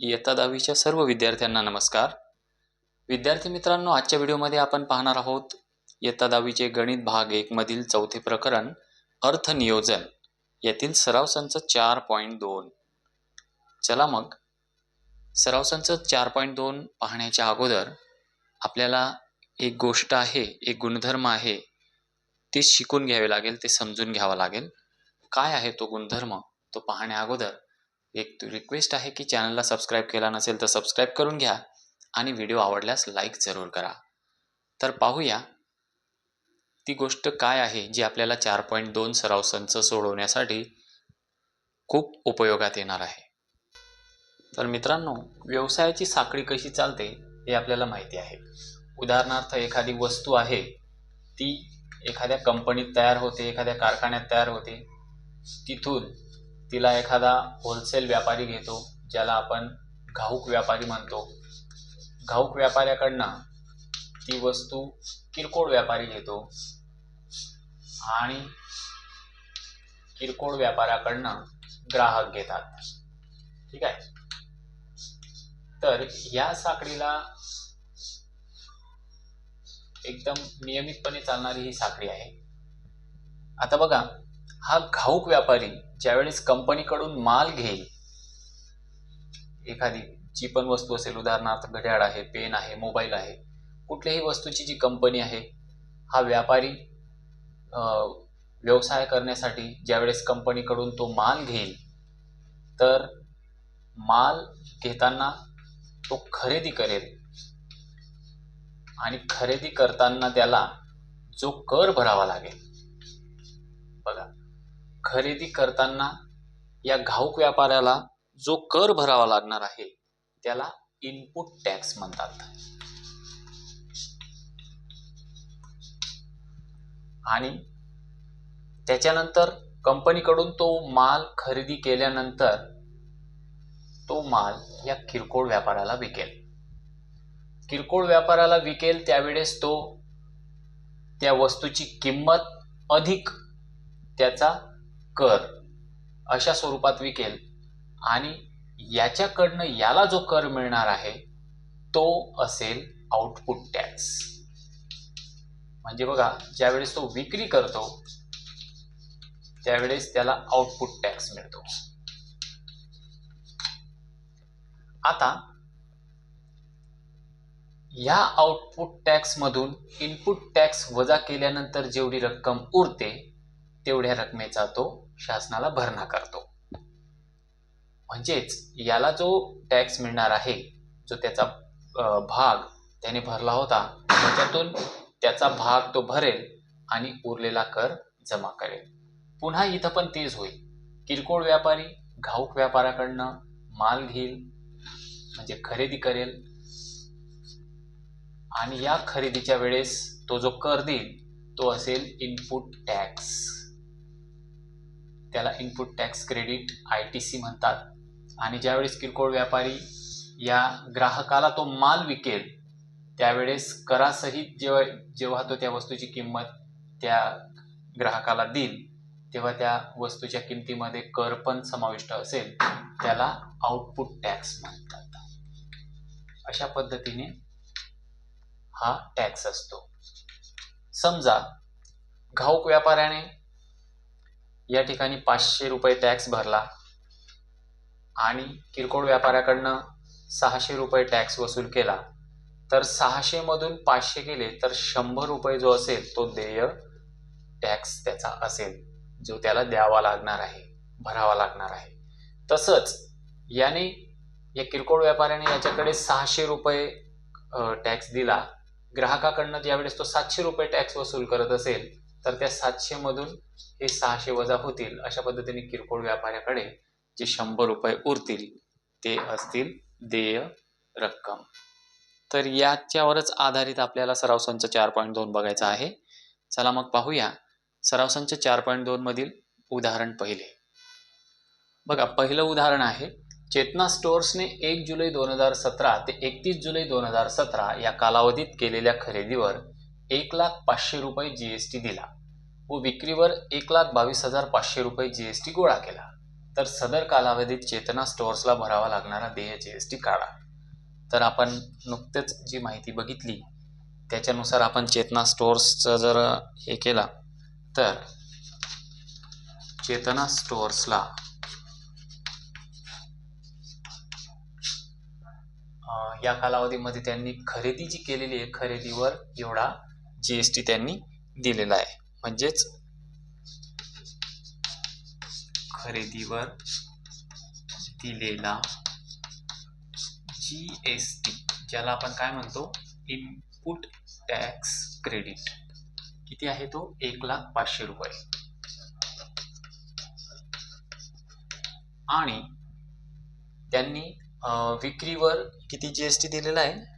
इयत्ता दहावीच्या सर्व विद्यार्थ्यांना नमस्कार. विद्यार्थी मित्रांनो आजच्या व्हिडिओमध्ये आपण पाहणार आहोत इयत्ता दहावीचे गणित भाग एकमधील चौथे प्रकरण अर्थनियोजन यातील सराव संच चार पॉईंट दोन. चला मग. सराव संच चार पॉईंट दोन पाहण्याच्या अगोदर आपल्याला एक गोष्ट आहे एक गुणधर्म आहे ते शिकून घ्यावे लागेल ते समजून घ्यावं लागेल. काय आहे तो गुणधर्म? तो पाहण्या अगोदर एक रिक्वेस्ट आहे की चॅनलला सबस्क्राईब केला नसेल तर सबस्क्राईब करून घ्या आणि व्हिडिओ आवडल्यास लाईक जरूर करा. तर पाहूया ती गोष्ट काय आहे जी आपल्याला चार पॉईंट दोन सराव संच सोडवण्यासाठी खूप उपयोगात येणार आहे. तर मित्रांनो व्यवसायाची साखळी कशी चालते हे आपल्याला माहिती आहे. उदाहरणार्थ एखादी वस्तू आहे ती एखाद्या कंपनीत तयार होते एखाद्या कारखान्यात तयार होते तिथून तिला एखादा होलसेल व्यापारी घेतो ज्याला आपण घाऊक व्यापारी म्हणतो. घाऊक व्यापाऱ्याकडनं ती वस्तू किरकोळ व्यापारी घेतो आणि किरकोळ व्यापाऱ्याकडनं ग्राहक घेतात. ठीक आहे? तर या साखळीला एकदम नियमितपणे चालणारी ही साखळी आहे. आता बघा हा घाऊक व्यापारी ज्यावेळेस कंपनीकडून माल घेईल एखादी जी पण वस्तू असेल उदाहरणार्थ घड्याळ आहे पेन आहे मोबाईल आहे कुठल्याही वस्तूची जी कंपनी आहे हा व्यापारी व्यवसाय करण्यासाठी ज्यावेळेस कंपनीकडून तो माल घेईल तर माल घेताना तो खरेदी करेल. आणि खरेदी करताना त्याला जो कर भरावा लागेल. बघा. खरेदी करताना या घाऊक व्यापाऱ्याला जो कर भरावा लागणार आहे त्याला इनपुट टॅक्स म्हणतात. आणि त्याच्यानंतर कंपनीकडून तो माल खरेदी केल्यानंतर तो माल या किरकोळ व्यापाऱ्याला विकेल. किरकोळ व्यापाऱ्याला विकेल त्यावेळेस तो त्या वस्तूची किंमत अधिक त्याचा कर अशा स्वरूपात विकेल. आणि याच्याकडनं याला जो कर मिळणार आहे तो असेल आउटपुट टॅक्स म्हणजे बघा ज्यावेळेस तो विक्री करतो त्यावेळेस त्याला आउटपुट टॅक्स मिळतो. आता या आउटपुट टॅक्स मधून इनपुट टॅक्स वजा केल्यानंतर जेवढी रक्कम उरते तेवढ्या रकमेचा तो शासनाला भरणा करतो. म्हणजेच याला जो टॅक्स मिळणार आहे जो त्याचा भाग त्याने भरला होता त्याच्यातून त्याचा भाग तो भरेल आणि उरलेला कर जमा करेल. पुन्हा इथं पण तेच होईल. किरकोळ व्यापारी घाऊक व्यापाऱ्याकडनं माल घेईल म्हणजे खरेदी करेल. आणि या खरेदीच्या वेळेस तो जो कर देईल तो असेल इनपुट टॅक्स त्याला input tax credit I T C म्हणतात. आणि ज्यावेळेस किरकोळ व्यापारी या ग्राहकाला तो माल विकेल त्यावेळेस करासहित जेव्हा जेव्हा तो त्या वस्तूची किंमत त्या ग्राहकाला देईल तेव्हा त्या वस्तूच्या किमतीमध्ये कर पण समाविष्ट असेल. त्याला आउटपुट टॅक्स म्हणतात. अशा पद्धतीने हा टॅक्स असतो. समजा घाऊक व्यापाऱ्याने या ठिकाणी पाचशे रुपये टॅक्स भरला. आणि किरकोळ व्यापाऱ्याकडनं सहाशे रुपये टॅक्स वसूल केला. तर सहाशेमधून पाचशे गेले तर शंभर रुपये जो असेल तो देय टॅक्स त्याचा असेल जो त्याला द्यावा लागणार आहे भरावा लागणार आहे. तसंच याने या किरकोळ व्यापाऱ्याने याच्याकडे सहाशे रुपये टॅक्स दिला. ग्राहकाकडनं ज्यावेळेस तो सातशे रुपये टॅक्स वसूल करत असेल. तर त्या सातशे मधून हे सहाशे वजा होतील अशा पद्धतीने किरकोळ व्यापाऱ्याकडे जे शंभर रुपये उरतील ते असतील देय रक्कम. तर याच्यावरच आधारित आपल्याला सराव संच चार पॉईंट दोन बघायचा आहे. चला मग पाहूया. सराव संच चार पॉईंट दोन मधील उदाहरण पहिले. बघा पहिलं उदाहरण आहे चेतना स्टोअर्सने एक जुलै दोन हजार सतरा ते एकतीस जुलै दोन हजार सतरा या कालावधीत केलेल्या खरेदीवर एक लाख पाचशे रुपये जी एस टी दिला व विक्रीवर एक लाख बावीस हजार पाचशे रुपये जी एस टी गोळा केला. तर सदर कालावधीत चेतना स्टोअर्सला भरावा लागणारा देय जी एस टी काढा. तर आपण नुकतेच जी माहिती बघितली त्याच्यानुसार आपण चेतना स्टोअर्सचं जर हे केला तर चेतना स्टोअर्सला या कालावधीमध्ये त्यांनी खरेदी जी केलेली आहे खरेदीवर एवढा जी एस टी त्यांनी दिलेला आहे. म्हणजेच खरेदीवर दिलेला जी एस टी ज्याला आपण काय म्हणतो? इनपुट टॅक्स क्रेडिट किती आहे तो? एक लाख पाचशे रुपये. आणि त्यांनी विक्रीवर किती जी एस टी दिलेला आहे?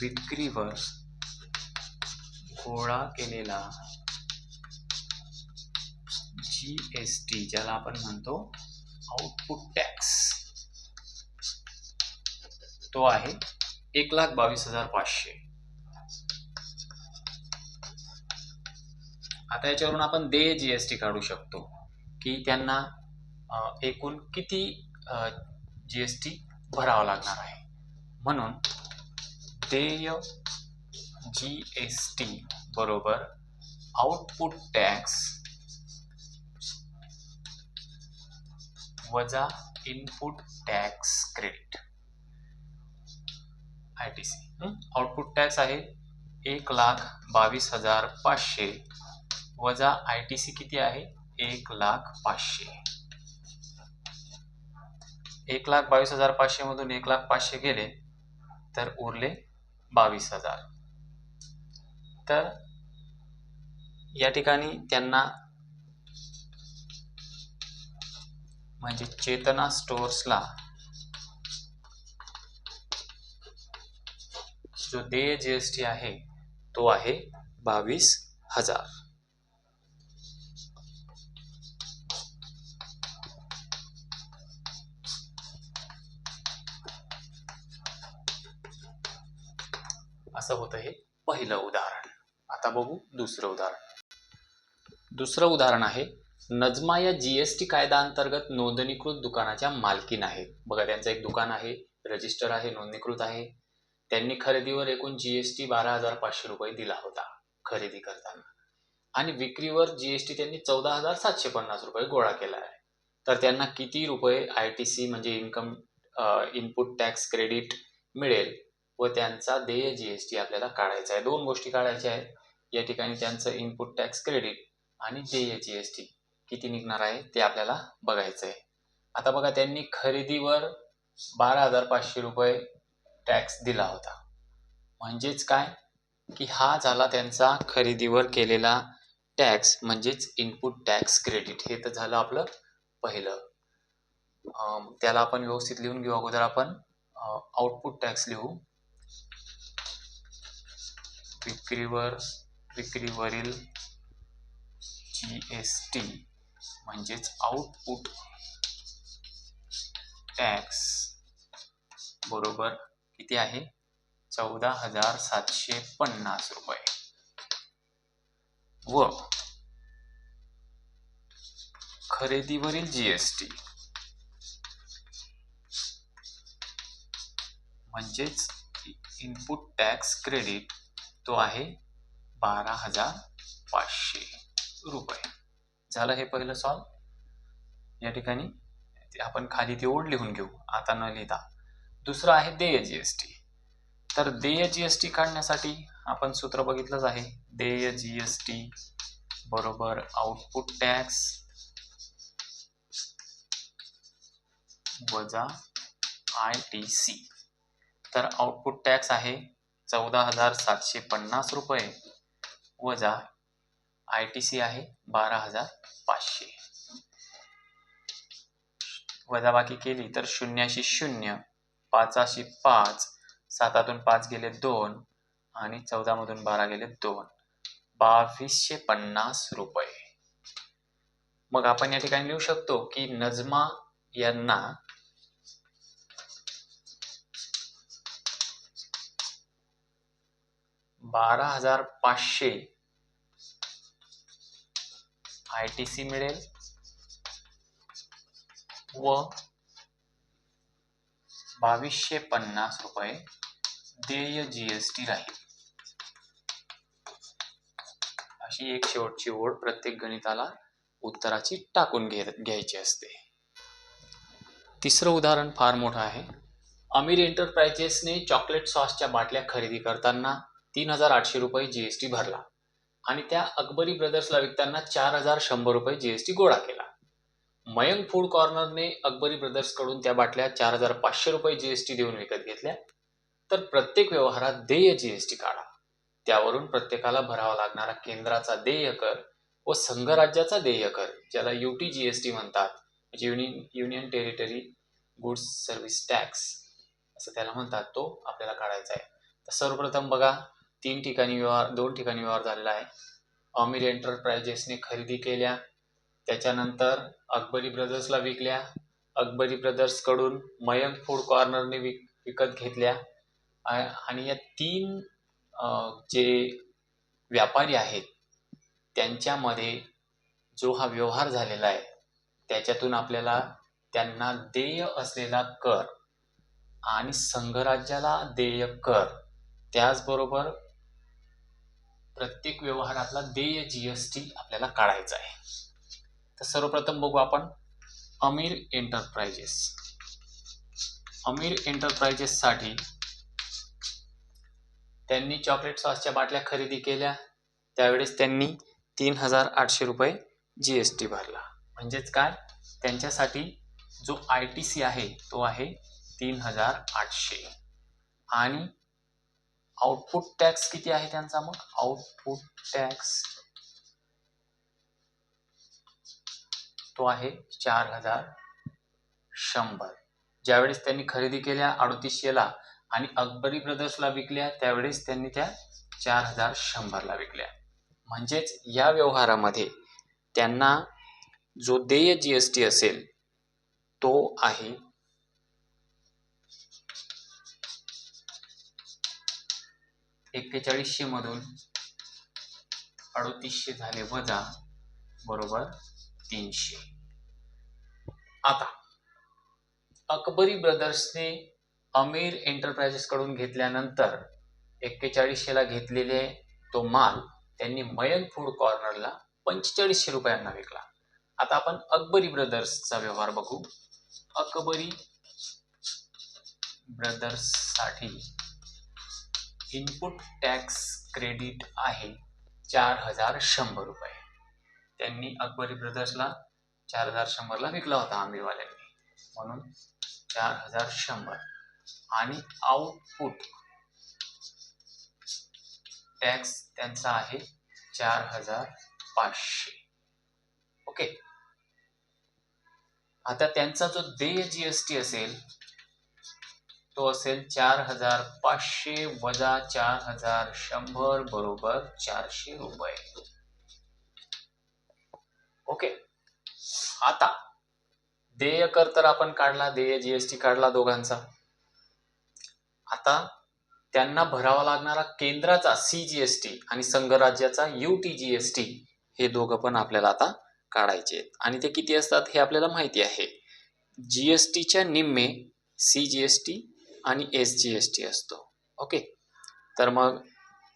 विक्रीवर गोळा केलेला जी एस टी ज्याला आपण म्हणतो आउटपुट टॅक्स तो आहे एक लाख बावीस हजार पाचशे. आता याच्यावरून आपण देय जी एस टी काढू शकतो की त्यांना एकूण किती जी एस टी भरावा लागणार आहे. म्हणून देय जी एस टी बरोबर? आउटपुट टॅक्स वजा input tax credit I T C output tax आहे एक लाख बावीस हजार पाचशे. वजा आय टी सी किती आहे? एक लाख पाचशे. एक लाख बावीस हजार पाचशे मधून एक लाख पाचशे गेले तर उरले बावीस हजार. तर या ठिकाणी त्यांना म्हणजे चेतना स्टोअर्सला जो देय जीएसटी आहे तो आहे बावीस हजार. असं होतं हे पहिलं उदाहरण. आता बघू दुसरं उदाहरण. दुसरं उदाहरण आहे नजमा या जी एस टी कायदा अंतर्गत नोंदणीकृत दुकानाच्या मालकीन आहेत. बघा त्यांचं एक दुकान आहे रजिस्टर आहे नोंदणीकृत आहे. त्यांनी खरेदीवर एकूण जीएसटी बारा हजार पाचशे रुपये दिला होता खरेदी करताना. आणि विक्रीवर जीएसटी त्यांनी चौदा हजार सातशे पन्नास रुपये गोळा केला आहे. तर त्यांना किती रुपये आय टी सी म्हणजे इन्कम इनपुट टॅक्स क्रेडिट मिळेल? व त्यांचा देय जीएसटी आपल्याला काढायचा आहे. दोन गोष्टी काढायच्या आहेत या ठिकाणी त्यांचं इनपुट टॅक्स क्रेडिट आणि देय जीएसटी किती निघणार आहे ते आपल्याला बघायचं आहे. आता बघा त्यांनी खरेदीवर बारा हजार पाचशे रुपये टॅक्स दिला होता. म्हणजेच काय? की हा झाला त्यांचा खरेदीवर केलेला टॅक्स म्हणजेच इनपुट टॅक्स क्रेडिट हे तर झालं आपलं पहिलं. त्याला आपण व्यवस्थित लिहून घेऊ अगोदर आपण. आउटपुट टॅक्स लिहू. विक्रीवर विक्रीवरील जी एस टी म्हणजेच आउटपुट टॅक्स बरोबर किती आहे? चौदा हजार सातशे पन्नास रुपये. व खरेदीवरील जीएसटी म्हणजेच इनपुट टॅक्स क्रेडिट तो आहे बारा हजार पाचशे रुपये. झालं हे पहिलं सॉल्व या ठिकाणी आपण खाली ती ओढ लिहून घेऊ. आता न लिहिता. दुसरं आहे देय जीएसटी तर देय जीएसटी काढण्यासाठी आपण सूत्र बघितलंच आहे. देय जीएसटी बरोबर आउटपुट टॅक्स वजा आय टी सी तर आउटपुट टॅक्स आहे चौदा हजार सातशे पन्नास रुपये. वजा आय टी सी आहे बारा हजार पाचशे. वजाबाकी केली तर शून्याशी शून्य पाचाशी पाच सातातून पाच गेले दोन आणि चौदामधून बारा गेले दोन. बावीसशे पन्नास रुपये. मग आपण या ठिकाणी लिहू शकतो की नजमा यांना बारा हजार पाचशे आय टी सी मिळेल व बावीसशे पन्नास रुपये देय जी एस टी राहील. अशी एक शेवटची ओढ प्रत्येक गणिताला उत्तराची टाकून घे घ्यायची असते. तिसरं उदाहरण फार मोठं आहे. अमीर एंटरप्राइजेसने चॉकलेट सॉसच्या बाटल्या खरेदी करताना तीन हजार आठशे रुपये जी एस टी भरला. आणि त्या अकबरी ब्रदर्सला विकताना चार हजार शंभर रुपये जी एस टी गोळा केला. मयंक फूड कॉर्नरने अकबरी ब्रदर्सकडून त्या बाटल्या चार हजार पाचशे रुपये जी एस टी देऊन विकत घेतल्या. तर प्रत्येक व्यवहारात देय जी एस टी काढा. त्यावरून प्रत्येकाला भरावा लागणारा केंद्राचा देय कर व संघराज्याचा देय कर ज्याला U T G S T म्हणतात. म्हणजे union union territory goods service tax असं त्याला म्हणतात. तो आपल्याला काढायचा आहे. तर सर्वप्रथम बघा तीन ठिकाणी व्यवहार दोन ठिकाणी व्यवहार झालेला आहे. अमीर एंटरप्राइजेसने खरेदी केल्या. त्याच्यानंतर अकबरी ब्रदर्सला विकल्या. अकबरी ब्रदर्सकडून मयंक फूड कॉर्नरने विक विकत घेतल्या. आणि या तीन जे व्यापारी आहेत त्यांच्यामध्ये जो हा व्यवहार झालेला आहे त्याच्यातून आपल्याला त्यांना देय असलेला कर आणि संघराज्याला देय कर त्याचबरोबर प्रत्येक व्यवहारातला देय जी एस टी आपल्याला काढायचा आहे. तर सर्वप्रथम बघू आपण अमीर एंटरप्राइजेस अमीर एंटरप्राइजेससाठी त्यांनी चॉकलेट सॉसच्या बाटल्या खरेदी केल्या. त्यावेळेस त्यांनी तीन हजार आठशे रुपये जी एस टी भरला. म्हणजेच काय? त्यांच्यासाठी जो आय टी सी आहे तो आहे तीन हजार आठशे. आणि आउटपुट टॅक्स किती आहे त्यांचा मग? आउटपुट टॅक्स तो आहे चार हजार शंभर. ज्यावेळेस त्यांनी खरेदी केल्या अडतीसशेला आणि अकबरी ब्रदर्सला विकल्या त्यावेळेस त्यांनी त्या चार हजार शंभरला विकल्या. म्हणजेच या व्यवहारामध्ये त्यांना जो देय जी एस टी असेल तो आहे एक्केचाळीसशे मधून अडतीसशे झाले वजा बरोबर तीनशे. आता अकबरी ब्रदर्सने अमीर एंटरप्राइजेस कडून घेतल्यानंतर एक्केचाळीसशेला घेतलेले तो माल त्यांनी मयंक फूड कॉर्नरला पंचेचाळीसशे रुपयांना विकला. आता आपण अकबरी ब्रदर्सचा व्यवहार बघू. अकबरी ब्रदर्ससाठी इनपुट टॅक्स क्रेडिट आहे चार हजार शंभर रुपये. त्यांनी अकबरी ब्रदर्सला चार हजार शंभरला विकला होता आंबेवाल्यांनी. म्हणून चार हजार शंभर. आणि आउटपुट टॅक्स त्यांचा आहे चार हजार पाचशे. ओके आता त्यांचा जो देय जीएसटी असेल तो असेल चार हजार पाचशे वजा चार हजार शंभर बरोबर चारशे रुपये. ओके आता देय कर तर आपण काढला देय जीएसटी काढला दोघांचा. आता त्यांना भरावा लागणारा केंद्राचा सीजीएसटी आणि संघराज्याचा यू टी हे दोघं पण आपल्याला आता काढायचे आहेत. आणि ते किती असतात हे आपल्याला माहिती आहे. जीएसटीच्या निम्मे सीजीएसटी आणि एस जीएसटी असतो. ओके तर मग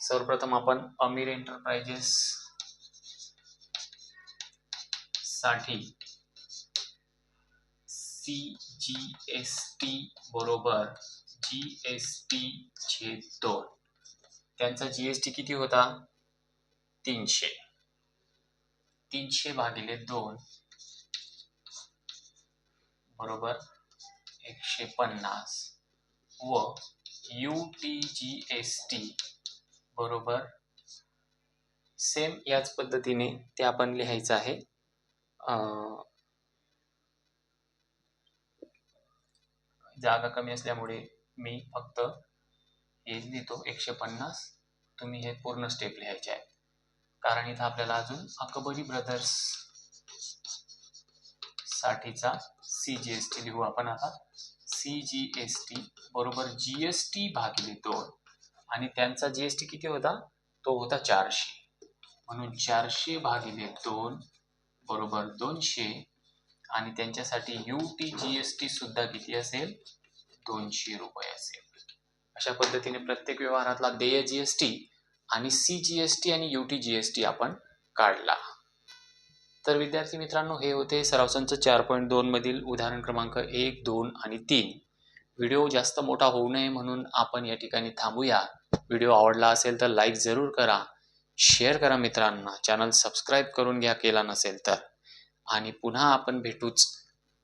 सर्वप्रथम आपण अमीर एंटरप्राइजेस साठी सी जी एस टी बरोबर जी एस टी छेद दोन त्यांचा जी एस टी किती होता? तीनशे. तीनशे भागिले दोन बरोबर एकशे पन्नास. व U T G S T बरोबर? सेम याच पद्धतीने ते आपण लिहायचं आहे. जागा कमी असल्यामुळे मी फक्त हे लिहितो एकशे पन्नास. तुम्ही हे पूर्ण स्टेप लिहायचे आहे कारण इथं आपल्याला अजून अकबरी ब्रदर्स साठीचा सी जी एस टी लिहू आपण आता. सी जी एस टी बरोबर जी एस टी भागिले दोन. आणि त्यांचा जी एस टी किती होता? तो होता चारशे. म्हणून चारशे भागिले दोन बरोबर दोनशे. आणि त्यांच्यासाठी U T G S T सुद्धा किती असेल? दोनशे रुपये असेल. अशा पद्धतीने प्रत्येक व्यवहारातला देय जी एस टी आणि सी जी एस टी आणि U T G S T आपण काढला. तर विद्यार्थी मित्रांनो हे होते सराव संच चार पॉईंट दोनमधील उदाहरण क्रमांक एक दोन आणि तीन. व्हिडिओ जास्त मोठा होऊ नये म्हणून आपण या ठिकाणी थांबूया. व्हिडिओ आवडला असेल तर लाईक जरूर करा. शेअर करा मित्रांना. चॅनल सबस्क्राईब करून घ्या केला नसेल तर. आणि पुन्हा आपण भेटूच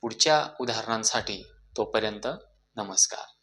पुढच्या उदाहरणांसाठी. तोपर्यंत नमस्कार.